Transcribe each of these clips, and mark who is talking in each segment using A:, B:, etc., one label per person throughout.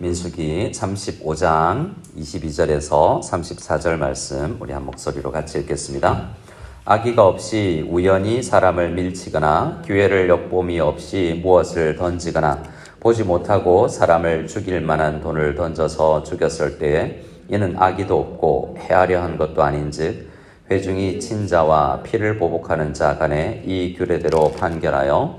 A: 민수기 35장 22절에서 34절 말씀 우리 한 목소리로 같이 읽겠습니다. 아기가 없이 우연히 사람을 밀치거나 기회를 엿봄이 없이 무엇을 던지거나 보지 못하고 사람을 죽일 만한 돈을 던져서 죽였을 때에 이는 악의도 없고 해하려 한 것도 아닌즉 회중이 친자와 피를 보복하는 자 간에 이 규례대로 판결하여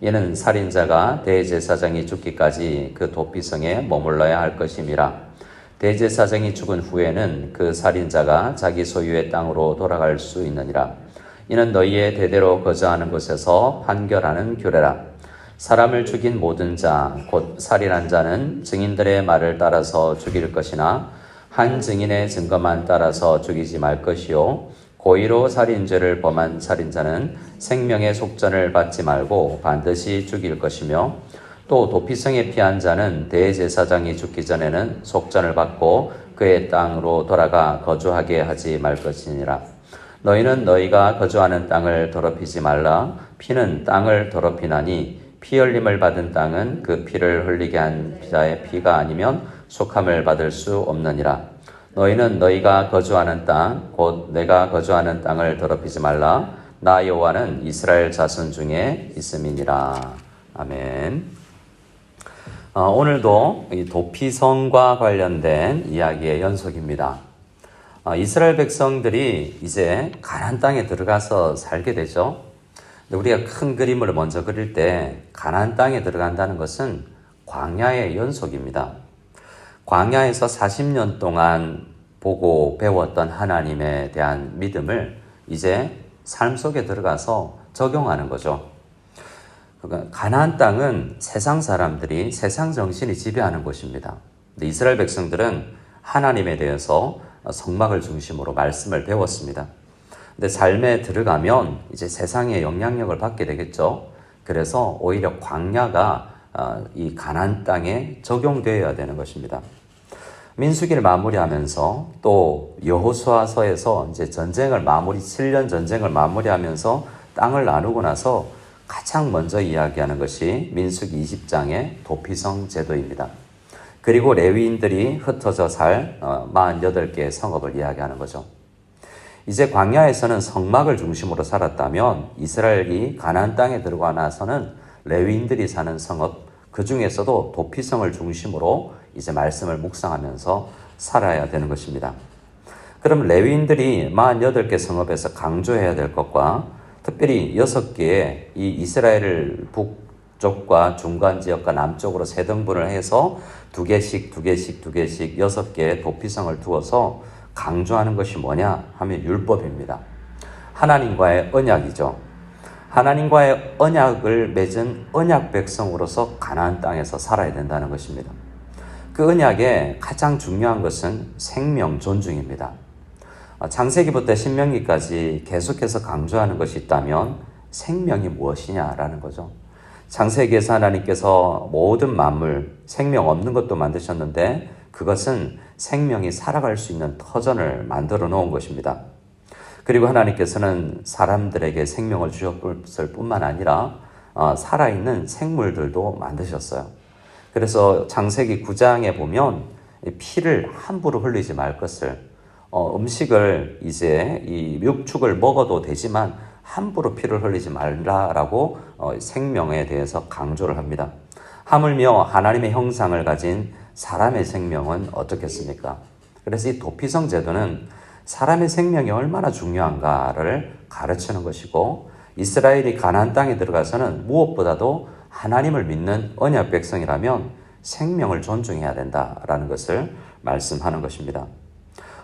A: 이는 살인자가 대제사장이 죽기까지 그 도피성에 머물러야 할 것임이라. 대제사장이 죽은 후에는 그 살인자가 자기 소유의 땅으로 돌아갈 수 있느니라. 이는 너희의 대대로 거주하는 곳에서 판결하는 규례라. 사람을 죽인 모든 자, 곧 살인한 자는 증인들의 말을 따라서 죽일 것이나 한 증인의 증거만 따라서 죽이지 말 것이요. 고의로 살인죄를 범한 살인자는 생명의 속전을 받지 말고 반드시 죽일 것이며 또 도피성에 피한 자는 대제사장이 죽기 전에는 속전을 받고 그의 땅으로 돌아가 거주하게 하지 말 것이니라. 너희는 너희가 거주하는 땅을 더럽히지 말라. 피는 땅을 더럽히나니 피 흘림을 받은 땅은 그 피를 흘리게 한 자의 피가 아니면 속함을 받을 수 없느니라. 너희는 너희가 거주하는 땅, 곧 내가 거주하는 땅을 더럽히지 말라. 나 여호와는 이스라엘 자손 중에 있음이니라. 아멘. 어, 오늘도 도피성과 관련된 이야기의 연속입니다. 어, 이스라엘 백성들이 이제 가난 땅에 들어가서 살게 되죠. 우리가 큰 그림을 먼저 그릴 때 가난 땅에 들어간다는 것은 광야의 연속입니다. 광야에서 40년 동안 보고 배웠던 하나님에 대한 믿음을 이제 삶 속에 들어가서 적용하는 거죠. 그러니까 가나안 땅은 세상 사람들이 세상 정신이 지배하는 곳입니다. 이스라엘 백성들은 하나님에 대해서 성막을 중심으로 말씀을 배웠습니다. 근데 삶에 들어가면 이제 세상의 영향력을 받게 되겠죠. 그래서 오히려 광야가 어, 이 가난 땅에 적용되어야 되는 것입니다. 민수기를 마무리하면서 또 여호수아서에서 이제 전쟁을 마무리 7년 전쟁을 마무리하면서 땅을 나누고 나서 가장 먼저 이야기하는 것이 민수기 20장의 도피성 제도입니다. 그리고 레위인들이 흩어져 살 48개의 어, 성읍을 이야기하는 거죠. 이제 광야에서는 성막을 중심으로 살았다면 이스라엘이 가나안 땅에 들어가 나서는 레위인들이 사는 성읍 그 중에서도 도피성을 중심으로 이제 말씀을 묵상하면서 살아야 되는 것입니다. 그럼 레위인들이 48개 성읍에서 강조해야 될 것과 특별히 6개의 이 이스라엘 북쪽과 중간 지역과 남쪽으로 세 등분을 해서 두 개씩 두 개씩 두 개씩 6개의 도피성을 두어서 강조하는 것이 뭐냐 하면 율법입니다. 하나님과의 언약이죠. 하나님과의 언약을 맺은 언약 백성으로서 가나안 땅에서 살아야 된다는 것입니다. 그 언약의 가장 중요한 것은 생명 존중입니다. 창세기부터 신명기까지 계속해서 강조하는 것이 있다면 생명이 무엇이냐라는 거죠. 창세기에서 하나님께서 모든 만물, 생명 없는 것도 만드셨는데 그것은 생명이 살아갈 수 있는 터전을 만들어 놓은 것입니다. 그리고 하나님께서는 사람들에게 생명을 주셨을 뿐만 아니라 어, 살아있는 생물들도 만드셨어요. 그래서 장세기 9장에 보면 피를 함부로 흘리지 말 것을 어, 음식을 이제 이 육축을 먹어도 되지만 함부로 피를 흘리지 말라라고 어, 생명에 대해서 강조를 합니다. 하물며 하나님의 형상을 가진 사람의 생명은 어떻겠습니까? 그래서 이 도피성 제도는 사람의 생명이 얼마나 중요한가를 가르치는 것이고 이스라엘이 가나안 땅에 들어가서는 무엇보다도 하나님을 믿는 언약 백성이라면 생명을 존중해야 된다라는 것을 말씀하는 것입니다.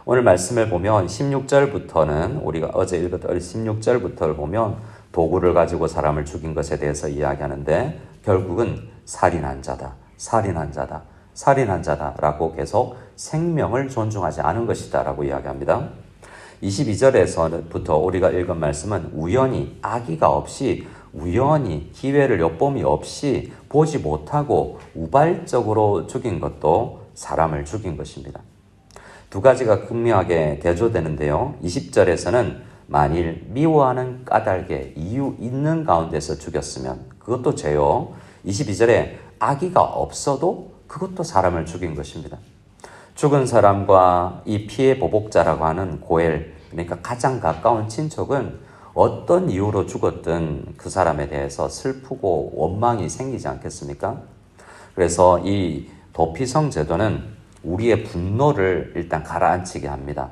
A: 오늘 말씀을 보면 16절부터는 우리가 어제 읽었던 16절부터를 보면 도구를 가지고 사람을 죽인 것에 대해서 이야기하는데 결국은 살인한 자다. 살인한 자다. 살인한 자다라고 계속 생명을 존중하지 않은 것이다라고 이야기합니다. 22절에서부터 우리가 읽은 말씀은 우연히 악의가 없이 우연히 기회를 엿봄이 없이 보지 못하고 우발적으로 죽인 것도 사람을 죽인 것입니다. 두 가지가 극명하게 대조되는데요. 20절에서는 만일 미워하는 까닭에 이유 있는 가운데서 죽였으면 그것도 죄요. 22절에 악의가 없어도 그것도 사람을 죽인 것입니다. 죽은 사람과 이 피해 보복자라고 하는 고엘, 그러니까 가장 가까운 친척은 어떤 이유로 죽었든 그 사람에 대해서 슬프고 원망이 생기지 않겠습니까? 그래서 이 도피성 제도는 우리의 분노를 일단 가라앉히게 합니다.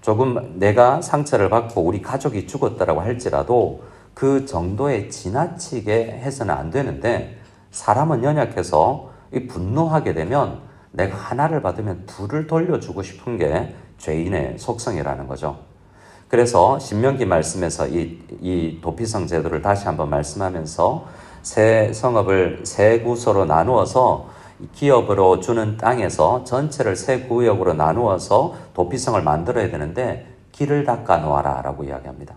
A: 조금 내가 상처를 받고 우리 가족이 죽었다라고 할지라도 그 정도에 지나치게 해서는 안 되는데 사람은 연약해서 분노하게 되면 내가 하나를 받으면 둘을 돌려주고 싶은 게 죄인의 속성이라는 거죠. 그래서 신명기 말씀에서 이, 이 도피성 제도를 다시 한번 말씀하면서 새 성읍을 세 구소로 나누어서 기업으로 주는 땅에서 전체를 세 구역으로 나누어서 도피성을 만들어야 되는데 길을 닦아 놓아라 라고 이야기합니다.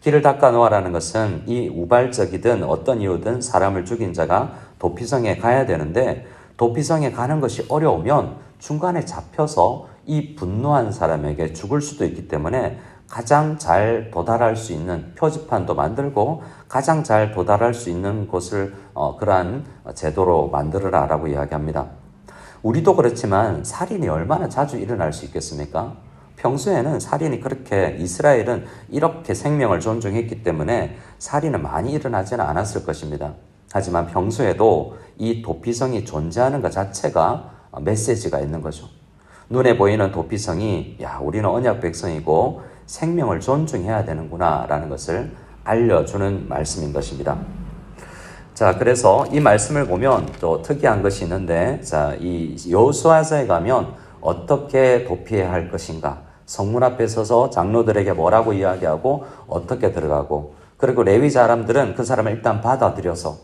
A: 길을 닦아 놓아라는 것은 이 우발적이든 어떤 이유든 사람을 죽인 자가 도피성에 가야 되는데 도피성에 가는 것이 어려우면 중간에 잡혀서 이 분노한 사람에게 죽을 수도 있기 때문에 가장 잘 도달할 수 있는 표지판도 만들고 가장 잘 도달할 수 있는 곳을 어, 그러한 제도로 만들어라라고 이야기합니다. 우리도 그렇지만 살인이 얼마나 자주 일어날 수 있겠습니까? 평소에는 살인이 그렇게 이스라엘은 이렇게 생명을 존중했기 때문에 살인은 많이 일어나지는 않았을 것입니다. 하지만 평소에도 이 도피성이 존재하는 것 자체가 메시지가 있는 거죠. 눈에 보이는 도피성이 야 우리는 언약 백성이고 생명을 존중해야 되는구나라는 것을 알려주는 말씀인 것입니다. 자, 그래서 이 말씀을 보면 또 특이한 것이 있는데, 자, 이 여수아서에 가면 어떻게 도피해야 할 것인가, 성문 앞에 서서 장로들에게 뭐라고 이야기하고 어떻게 들어가고, 그리고 레위 사람들은 그 사람을 일단 받아들여서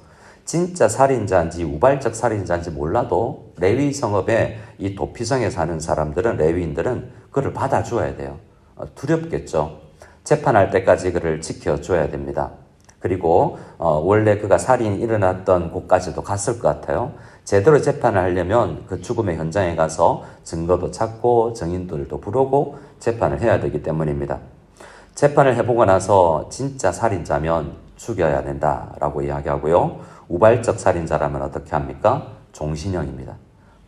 A: 진짜 살인자인지 우발적 살인자인지 몰라도 레위 성읍에 이 도피성에 사는 사람들은 레위인들은 그를 받아주어야 돼요. 어, 두렵겠죠. 재판할 때까지 그를 지켜줘야 됩니다. 그리고 어, 원래 그가 살인이 일어났던 곳까지도 갔을 것 같아요. 제대로 재판을 하려면 그 죽음의 현장에 가서 증거도 찾고 증인들도 부르고 재판을 해야 되기 때문입니다. 재판을 해보고 나서 진짜 살인자면 죽여야 된다라고 이야기하고요. 우발적 살인자라면 어떻게 합니까? 종신형입니다.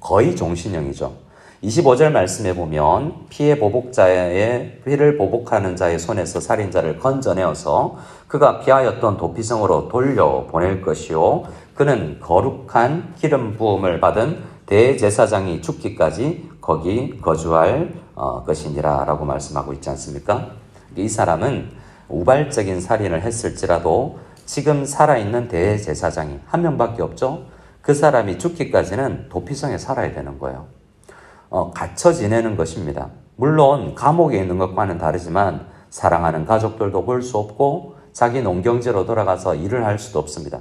A: 거의 종신형이죠. 25절 말씀에 보면 피해 보복자의 피를 보복하는 자의 손에서 살인자를 건져내어서 그가 피하였던 도피성으로 돌려 보낼 것이요 그는 거룩한 기름 부음을 받은 대제사장이 죽기까지 거기 거주할 어, 것이니라라고 말씀하고 있지 않습니까? 이 사람은 우발적인 살인을 했을지라도 지금 살아있는 대제사장이 한 명밖에 없죠. 그 사람이 죽기까지는 도피성에 살아야 되는 거예요. 어, 갇혀 지내는 것입니다. 물론 감옥에 있는 것과는 다르지만 사랑하는 가족들도 볼 수 없고 자기 농경지로 돌아가서 일을 할 수도 없습니다.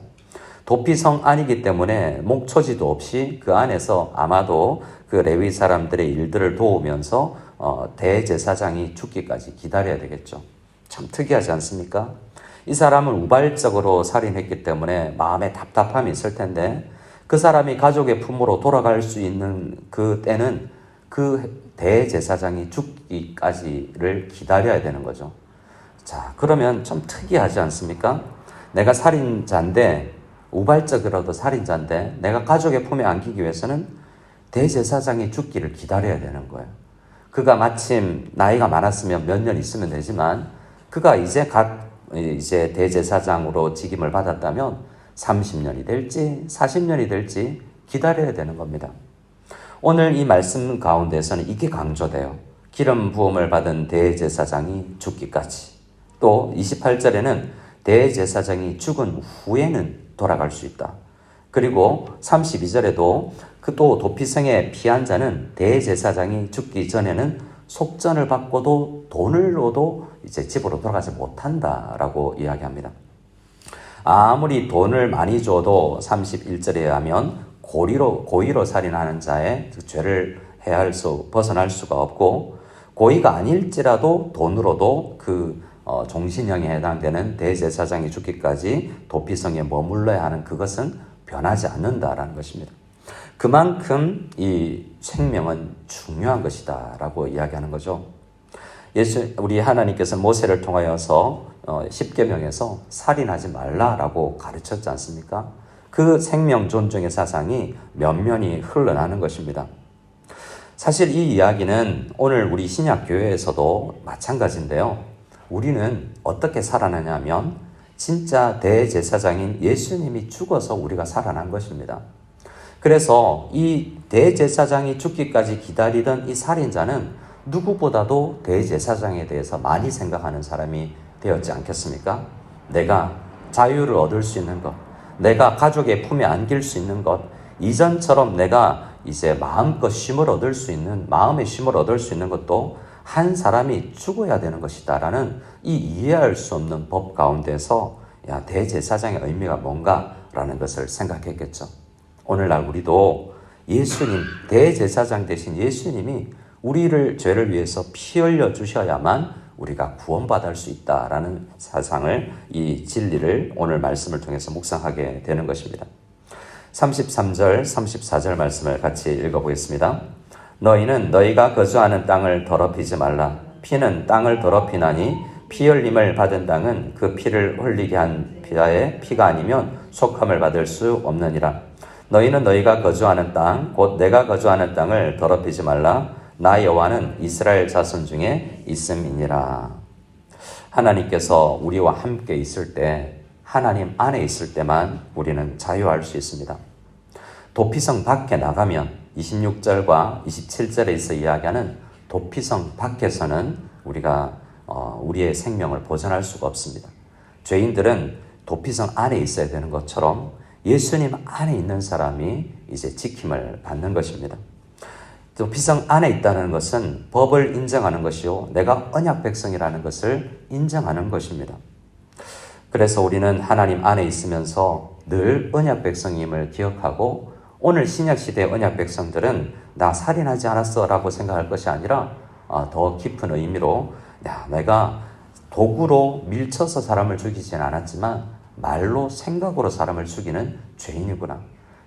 A: 도피성 안이기 때문에 목초지도 없이 그 안에서 아마도 그 레위 사람들의 일들을 도우면서 어, 대제사장이 죽기까지 기다려야 되겠죠. 참 특이하지 않습니까? 이 사람은 우발적으로 살인했기 때문에 마음에 답답함이 있을 텐데 그 사람이 가족의 품으로 돌아갈 수 있는 그 때는 그 대제사장이 죽기까지를 기다려야 되는 거죠. 자, 그러면 좀 특이하지 않습니까? 내가 살인자인데, 우발적이라도 살인자인데, 내가 가족의 품에 안기기 위해서는 대제사장이 죽기를 기다려야 되는 거예요. 그가 마침 나이가 많았으면 몇 년 있으면 되지만, 그가 이제 갓, 이제 대제사장으로 직임을 받았다면 30년이 될지 40년이 될지 기다려야 되는 겁니다. 오늘 이 말씀 가운데서는 이게 강조돼요. 기름 부음을 받은 대제사장이 죽기까지. 또 28절에는 대제사장이 죽은 후에는 돌아갈 수 있다. 그리고 32절에도 그 또 도피성에 피한 자는 대제사장이 죽기 전에는 속전을 받고도 돈을 로도 이제 집으로 돌아가지 못한다라고 이야기합니다. 아무리 돈을 많이 줘도 31절에 하면 고의로 고의로 살인하는 자의 그 죄를 해할 수 벗어날 수가 없고 고의가 아닐지라도 돈으로도 그 어, 종신형에 해당되는 대제사장이 죽기까지 도피성에 머물러야 하는 그것은 변하지 않는다라는 것입니다. 그만큼 이 생명은 중요한 것이다라고 이야기하는 거죠. 예수 우리 하나님께서 모세를 통하여서 어, 십계명에서 살인하지 말라라고 가르쳤지 않습니까? 그 생명 존중의 사상이 면면이 흘러나는 것입니다. 사실 이 이야기는 오늘 우리 신약 교회에서도 마찬가지인데요. 우리는 어떻게 살아나냐면 진짜 대제사장인 예수님이 죽어서 우리가 살아난 것입니다. 그래서 이 대제사장이 죽기까지 기다리던 이 살인자는 누구보다도 대제사장에 대해서 많이 생각하는 사람이 되었지 않겠습니까? 내가 자유를 얻을 수 있는 것, 내가 가족의 품에 안길 수 있는 것, 이전처럼 내가 이제 마음껏 쉼을 얻을 수 있는, 마음의 쉼을 얻을 수 있는 것도 한 사람이 죽어야 되는 것이다라는 이 이해할 수 없는 법 가운데서 야, 대제사장의 의미가 뭔가라는 것을 생각했겠죠. 오늘날 우리도 예수님, 대제사장 대신 예수님이 우리를 죄를 위해서 피 흘려 주셔야만 우리가 구원받을 수 있다라는 사상을 이 진리를 오늘 말씀을 통해서 묵상하게 되는 것입니다. 33절, 34절 말씀을 같이 읽어보겠습니다. 너희는 너희가 거주하는 땅을 더럽히지 말라. 피는 땅을 더럽히나니 피 흘림을 받은 땅은 그 피를 흘리게 한 피자의 피가 아니면 속함을 받을 수 없느니라. 너희는 너희가 거주하는 땅, 곧 내가 거주하는 땅을 더럽히지 말라. 나 여호와는 이스라엘 자손 중에 있음이니라. 하나님께서 우리와 함께 있을 때, 하나님 안에 있을 때만 우리는 자유할 수 있습니다. 도피성 밖에 나가면 26절과 27절에서 이야기하는 도피성 밖에서는 우리가 어, 우리의 생명을 보존할 수가 없습니다. 죄인들은 도피성 안에 있어야 되는 것처럼 예수님 안에 있는 사람이 이제 지킴을 받는 것입니다. 도피성 안에 있다는 것은 법을 인정하는 것이요. 내가 언약 백성이라는 것을 인정하는 것입니다. 그래서 우리는 하나님 안에 있으면서 늘 언약 백성임을 기억하고 오늘 신약 시대 언약 백성들은 나 살인하지 않았어라고 생각할 것이 아니라 어, 더 깊은 의미로 야, 내가 도구로 밀쳐서 사람을 죽이진 않았지만 말로 생각으로 사람을 죽이는 죄인이구나.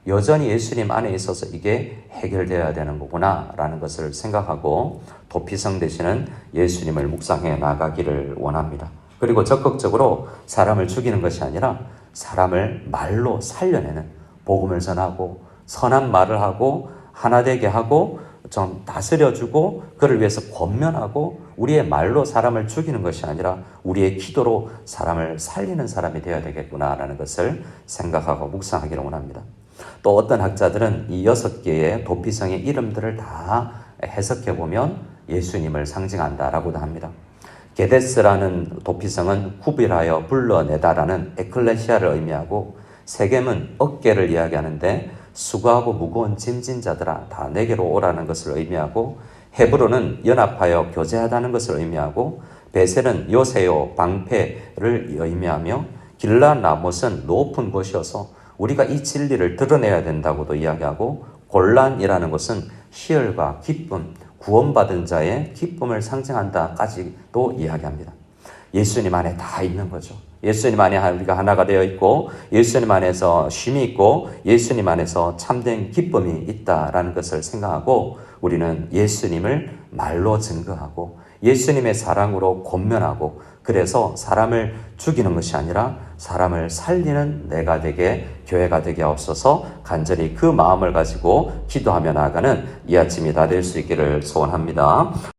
A: 여전히 예수님 안에 있어서 이게 해결되어야 되는 거구나 라는 것을 생각하고 도피성 되시는 예수님을 묵상해 나가기를 원합니다. 그리고 적극적으로 사람을 죽이는 것이 아니라 사람을 말로 살려내는 복음을 전하고 선한 말을 하고 하나 되게 하고 좀 다스려주고 그를 위해서 권면하고 우리의 말로 사람을 죽이는 것이 아니라 우리의 기도로 사람을 살리는 사람이 되어야 되겠구나라는 것을 생각하고 묵상하기를 원합니다. 또 어떤 학자들은 이 여섯 개의 도피성의 이름들을 다 해석해 보면 예수님을 상징한다라고도 합니다. 게데스라는 도피성은 구비하여 불러내다라는 에클레시아를 의미하고 세겜은 어깨를 이야기하는데 수고하고 무거운 짐진 자들아 다 내게로 오라는 것을 의미하고 헤브론은 연합하여 교제하다는 것을 의미하고 베셀은 요새요 방패를 의미하며 길라 나못은 높은 곳이어서 우리가 이 진리를 드러내야 된다고도 이야기하고 곤란이라는 것은 희열과 기쁨, 구원받은 자의 기쁨을 상징한다까지도 이야기합니다. 예수님 안에 다 있는 거죠. 예수님 안에 우리가 하나가 되어 있고 예수님 안에서 쉼이 있고 예수님 안에서 참된 기쁨이 있다라는 것을 생각하고 우리는 예수님을 말로 증거하고 예수님의 사랑으로 권면하고 그래서 사람을 죽이는 것이 아니라 사람을 살리는 내가 되게 교회가 되게 없어서 간절히 그 마음을 가지고 기도하며 나아가는 이 아침이 다 될 수 있기를 소원합니다.